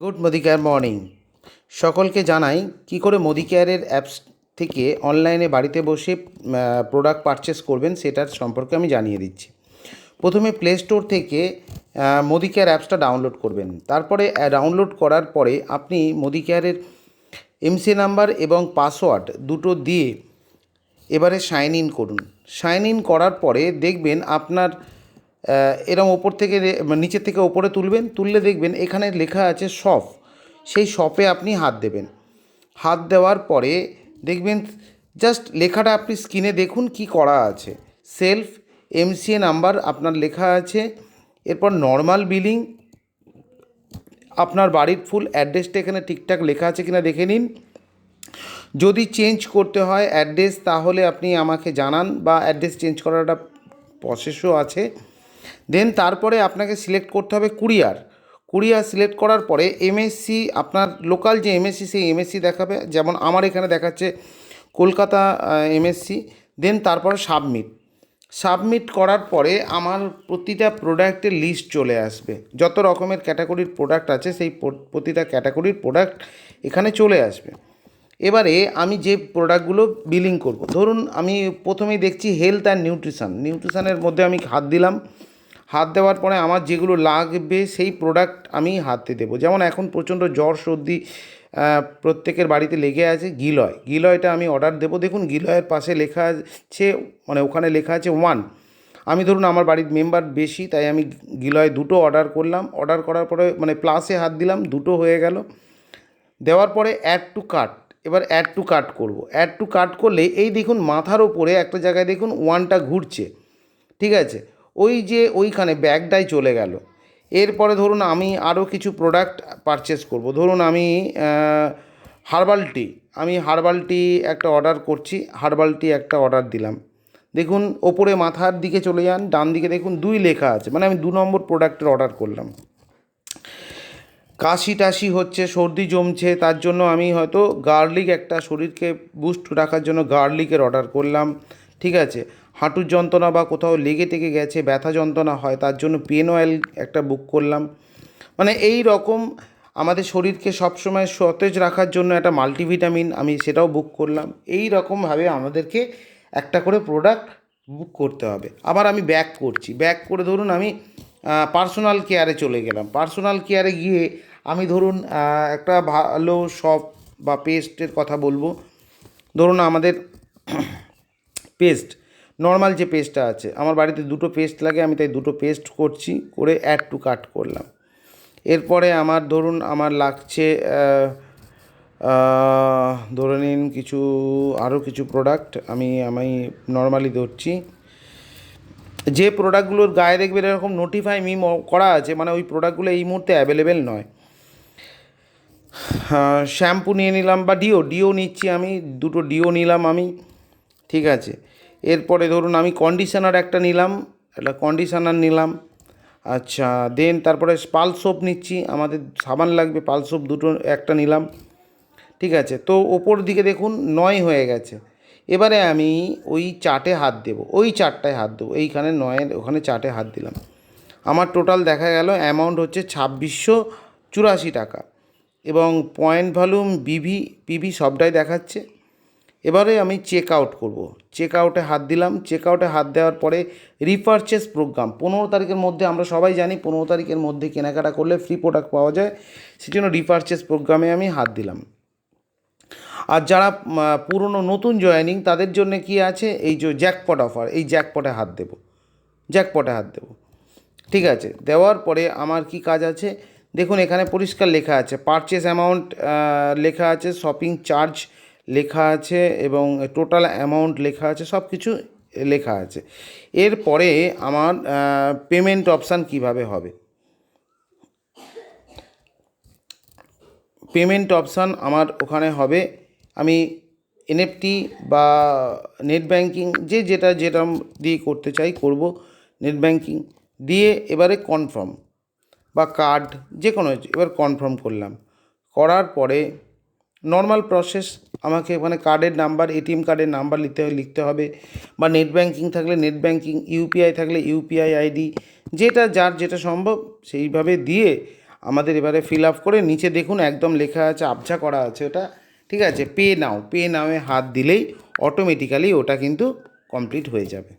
Good Modi care morning. সকলকে জানাই, কি করে মোদি কেয়ারের অ্যাপস থেকে অনলাইনে বাড়িতে বসে প্রোডাক্ট পারচেস করবেন সেটার সম্পর্কে আমি জানিয়ে দিচ্ছি। প্রথমে প্লে স্টোর থেকে মোদি কেয়ার অ্যাপসটা ডাউনলোড করবেন। তারপরে ডাউনলোড করার পরে আপনি মোদি কেয়ারের এমসি নাম্বার এবং পাসওয়ার্ড দুটো দিয়ে এবারে সাইন ইন করুন। সাইন ইন করার পরে দেখবেন আপনার এরম ওপর থেকে মানে নিচের থেকে ওপরে তুলবেন, তুললে দেখবেন এখানে লেখা আছে শপ সেই শপে আপনি হাত দেবেন। হাত দেওয়ার পরে দেখবেন জাস্ট লেখাটা আপনি স্ক্রিনে দেখুন কি করা আছে। সেলফ, এমসিএ নাম্বার আপনার লেখা আছে। এরপর নর্মাল বিলিং, আপনার বাড়ির ফুল অ্যাড্রেসটা এখানে ঠিকঠাক লেখা আছে কিনা দেখে নিন। যদি চেঞ্জ করতে হয় অ্যাড্রেস, তাহলে আপনি আমাকে জানান বা অ্যাড্রেস চেঞ্জ করাটা প্রসেসও আছে। দেন তারপরে আপনাকে সিলেক্ট করতে হবে কুরিয়ার কুরিয়ার সিলেক্ট করার পরে এমএসসি আপনার লোকাল যে এমএসসি সেই এমএসসি দেখাবে। যেমন আমার এখানে দেখাচ্ছে কলকাতা এমএসসি দেন তারপরে সাবমিট সাবমিট করার পরে আমার প্রতিটা প্রোডাক্টের লিস্ট চলে আসবে। যত রকমের ক্যাটাগরির প্রোডাক্ট আছে সেই প্রতিটা ক্যাটাগরির প্রোডাক্ট এখানে চলে আসবে। এবারে আমি যে প্রোডাক্টগুলো বিলিং করব। ধরুন আমি প্রথমেই দেখছি হেলথ অ্যান্ড নিউট্রিশন নিউট্রিশানের মধ্যে আমি হাত দিলাম। হাত দেওয়ার পরে আমার যেগুলো লাগবে সেই প্রোডাক্ট আমি হাতে দেবো। যেমন এখন প্রচণ্ড জ্বর, সর্দি প্রত্যেকের বাড়িতে লেগে আছে গিলয়। গিলয়টা আমি অর্ডার দেবো। দেখুন গিলয়ের পাশে লেখা আছে মানে ওখানে লেখা আছে ওয়ান আমি ধরুন আমার বাড়ির মেম্বার বেশি, তাই আমি গিলয় দুটো অর্ডার করলাম। অর্ডার করার পরে মানে প্লাসে হাত দিলাম, দুটো হয়ে গেল। দেওয়ার পরে অ্যাড টু কাট এবার অ্যাড টু কাট করব। অ্যাড টু কাট করলে এই দেখুন মাথার ওপরে একটা জায়গায় দেখুন ওয়ানটা ঘুরছে। ঠিক আছে? ওই যে ওইখানে ব্যাগটাই চলে গেল। এরপরে ধরুন আমি আরও কিছু প্রোডাক্ট পারচেস করব। ধরুন আমি হার্বাল টি আমি হার্বাল টি একটা অর্ডার করছি হার্বাল টি একটা অর্ডার দিলাম। দেখুন, ওপরে মাথার দিকে চলে যান, ডান দিকে দেখুন দুই লেখা আছে মানে আমি দু নম্বর প্রোডাক্টের অর্ডার করলাম। কাশি টাশি হচ্ছে, সর্দি জমছে, তার জন্য আমি হয়তো গার্লিক একটা শরীরকে বুস্ট রাখার জন্য গার্লিকের অর্ডার করলাম, ঠিক আছে। হাঁটুর যন্ত্রণা বা কোথাও লেগে টেগে গেছে, ব্যথা যন্ত্রণা হয়, তার জন্য পেন অয়েল একটা বুক করলাম। মানে এই রকম আমাদের শরীরকে সবসময় সতেজ রাখার জন্য একটা মাল্টিভিটামিন আমি সেটাও বুক করলাম। এই রকমভাবে আমাদেরকে একটা করে প্রোডাক্ট বুক করতে হবে। আবার আমি ব্যাক করছি। ব্যাক করে ধরুন আমি পার্সোনাল কেয়ারে চলে গেলাম। পার্সোনাল কেয়ারে গিয়ে আমি ধরুন একটা ভালো শপ বা পেস্টের কথা বলব। ধরুন আমাদের পেস্ট নর্মাল যে পেস্টটা আছে, আমার বাড়িতে দুটো পেস্ট লাগে, আমি তাই দুটো পেস্ট করছি, করে অ্যাড টু কাট করলাম। এরপরে আমার ধরুন আমার লাগছে ধরে নিন কিছু আরও কিছু প্রোডাক্ট আমি আমি নর্মালি ধরছি। যে প্রোডাক্টগুলোর গায়ে দেখবেন এরকম নোটিফাই মি করা আছে মানে ওই প্রোডাক্টগুলো এই মুহূর্তে অ্যাভেলেবেল নয়। শ্যাম্পু নিয়ে নিলাম বা ডিও ডিও নিচ্ছি আমি, দুটো ডিও নিলাম আমি, ঠিক আছে। এরপরে ধরুন আমি কন্ডিশনার একটা নিলাম, একটা কন্ডিশনার নিলাম আচ্ছা দেন তারপরে পাল সোপ নিচ্ছি, আমাদের সাবান লাগবে, পাল সোপ দুটো একটা নিলাম, ঠিক আছে? তো ওপর দিকে দেখুন নয় হয়ে গেছে। এবারে আমি ওই চাটে হাত দেবো, ওই চারটায় হাত দেবো, এইখানে নয়ের ওখানে চাটে হাত দিলাম। আমার টোটাল দেখা গেল অ্যামাউন্ট হচ্ছে ছাব্বিশশো চুরাশি টাকা এবং পয়েন্ট ভলিউম বিভি পিভি সবটাই দেখাচ্ছে। এবারে আমি চেক আউট করব। চেক আউটে হাত দিলাম। চেক আউটে হাত দেওয়ার পরে রিপারচেস প্রোগ্রাম পনেরো তারিখের মধ্যে আমরা সবাই জানি পনেরো তারিখের মধ্যে কেনাকাটা করলে ফ্রি প্রোডাক্ট পাওয়া যায়। সেজন্য রিপারচেস প্রোগ্রামে আমি হাত দিলাম। আর যারা পুরনো নতুন জয়েনিং তাদের জন্য কি আছে? এই যে জ্যাকপট অফার এই জ্যাকপটে হাত দেবো। জ্যাকপটে হাত দেবো। ঠিক আছে? দেওয়ার পরে আমার কি কাজ আছে? দেখুন, এখানে পরিষ্কার লেখা আছে। পারচেস অ্যামাউন্ট লেখা আছে শপিং চার্জ লেখা আছে এবং টোটাল অ্যামাউন্ট লেখা আছে সব কিছু লেখা আছে। এরপরে আমার পেমেন্ট অপশান কীভাবে হবে? পেমেন্ট অপশান আমার ওখানে হবে, আমি এনএফটি বা নেট ব্যাংকিং যে যেটা যেটা দিয়ে করতে চাই করব নেট ব্যাংকিং দিয়ে এবারে কনফার্ম বা কার্ড যে কোনো এবার কনফার্ম করলাম। করার পরে নর্মাল প্রসেস আমাকে মানে কার্ডের নাম্বার এটিএম কার্ডের নাম্বার লিখতে লিখতে হবে। বা নেট ব্যাঙ্কিং থাকলে নেট ব্যাঙ্কিং ইউপিআই থাকলে ইউপিআই আইডি যেটা যার যেটা সম্ভব সেইভাবে দিয়ে আমাদের এবারে ফিল আপ করে নিচে দেখুন একদম লেখা আছে আবঝা করা আছে ওটা। ঠিক আছে? পে নাও পে নাওয়ে হাত দিলেই অটোমেটিক্যালি ওটা কিন্তু কমপ্লিট হয়ে যাবে।